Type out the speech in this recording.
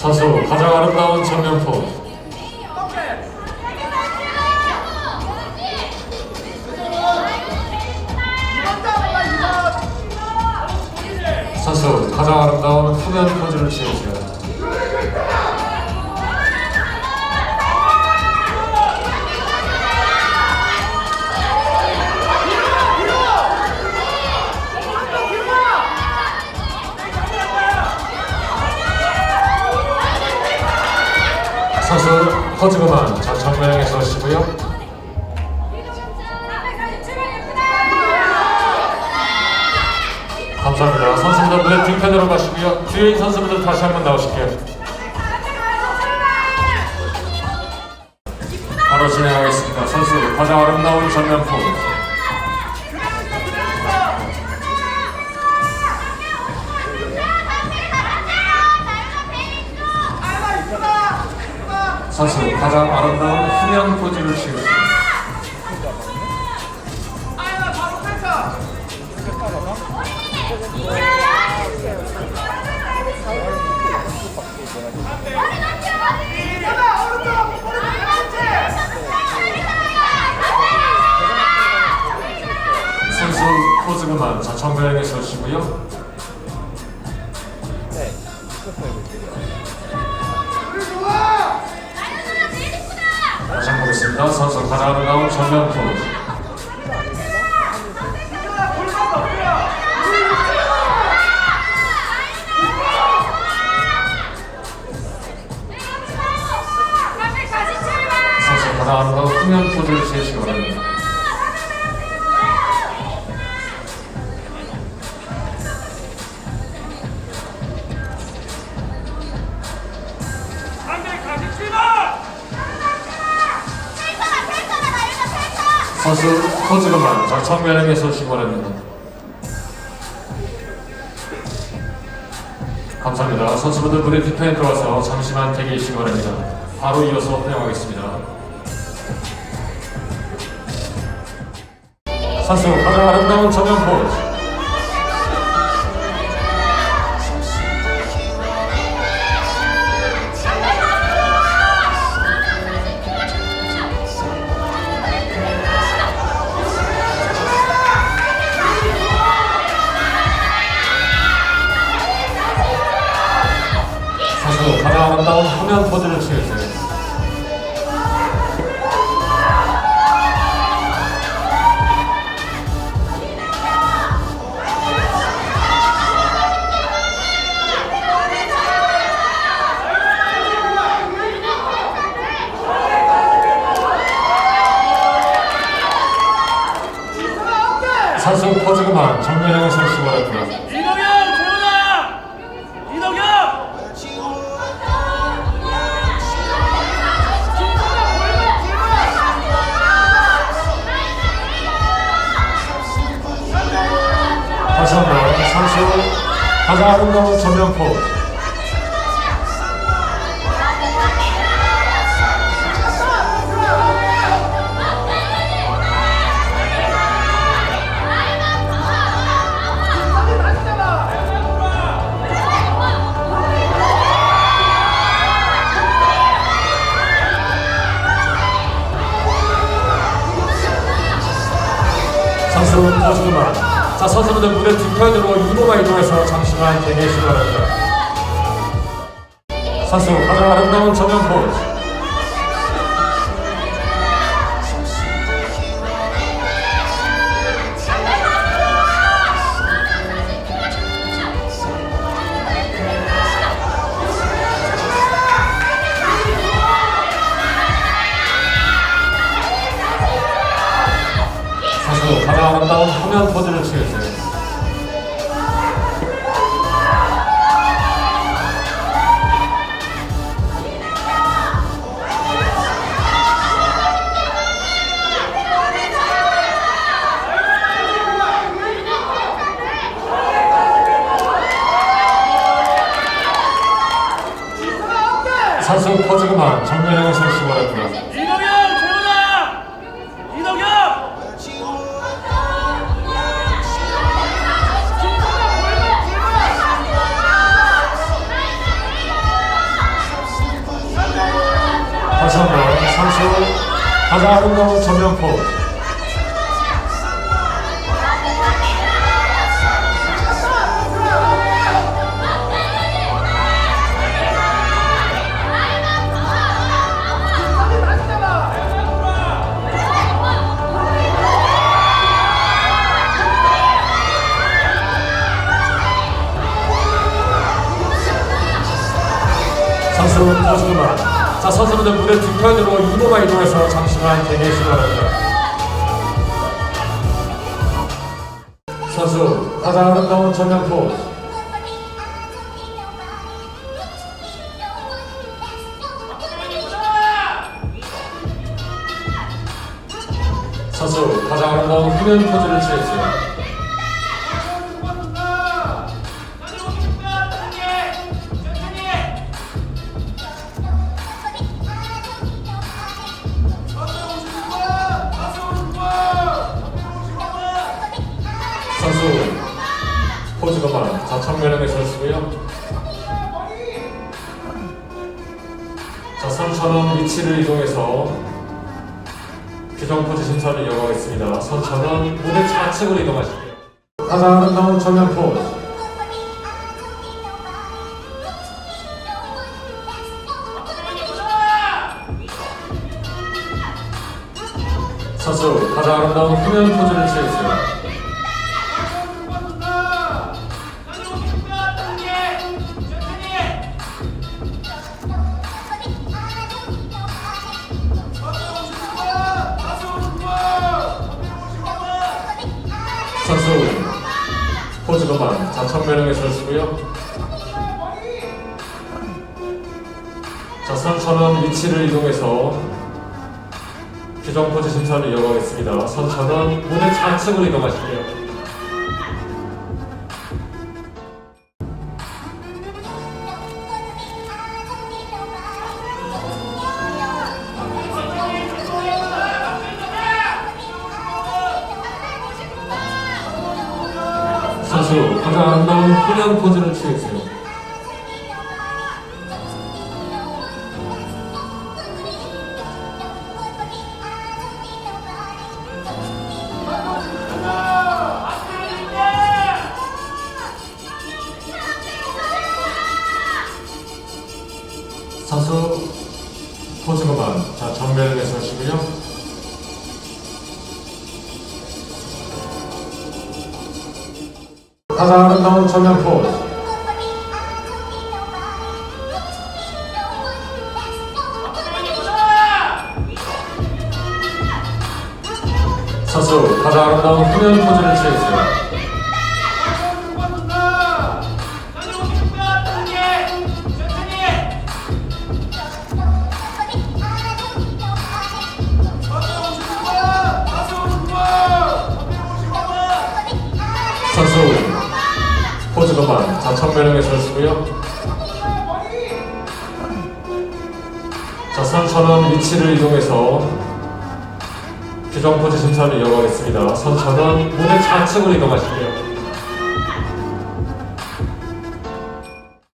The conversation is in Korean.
선수 가장 아름다운 정면 포즈 선수 가장 아름다운 후면 포즈를 취해주세요. 선수 포즈 그만 좌측 모양에 서시고요. 감사합니다. 선수분들 무대 뒤편으로 가시고요. 뒤에 선수분들 다시 한번 나오실게요. 바로 진행하겠습니다. 선수 가장 아름다운 전면 포 즈. 선수 가장 아름다운 후면 포즈를 취했습니다. 포즈 그만 좌측 모양에 서시고요. 다 선수 가장 아름다운 포 선수 모양에 서시기 바랍니다. 감사합니다. 선수분들 무대 뒤편에 들어와서 잠시만 대기해 주시기 바랍니다. 바로 이어서 활용하겠습니다. 선수 가장 아름다운 정면 포즈. 선수 가장 아름다운 후면 포즈를 취해주세요. 선수 포즈 그만 정면에 서시기 바랍니 가장 아름다운 전면 포즈. 선수 그만. 자 선수분들 무대 뒤편으로 2도가 이동해서 잠시만 대기해 주시기 바랍니다. 선수 가장 아름다운 전면 포즈. 선수 가장 아름다운 화면 포즈를 취해주세요. 선수 포즈 그만 서시기 바랍니다. 가장 아름다운 전면 포즈. 선수 포즈 그만. 자, 선수분들 무대 뒤편으로 2도만 이동해서 잠시만 대기해주시기 바랍니다. 선수 가장 아름다운 전면 포즈. 선수 가장 아름다운 후면 포즈를 취해주세요. 청면형에 서시고요. 자, 선처럼 위치를 이동해서 규정 포즈 심사를 이어가겠습니다. 선처럼 무대 좌측으로 이동하실게요. 가장 아름다운 정면 포즈. 선수 가장 아름다운 후면 포즈를 취해주세요. 선수 그만. 자, 천면형에 서시고요. 자, 선처럼 위치를 이동해서 규정 포즈 심사를 이어가겠습니다. 선처럼 무대 좌측으로 이동하실게요. 선수 가장 아름다운 후면 포즈를 취해주세요. 선수 가장 아름다운 정면 포즈. 선수 가장 아름다운 후면 포즈를 취해주세요. 자, 천면형에 서시고요. 자, 선처럼 위치를 이동해서 규정 포즈 심사를 이어가겠습니다. 선처럼 무대 좌측으로 이동하실게요.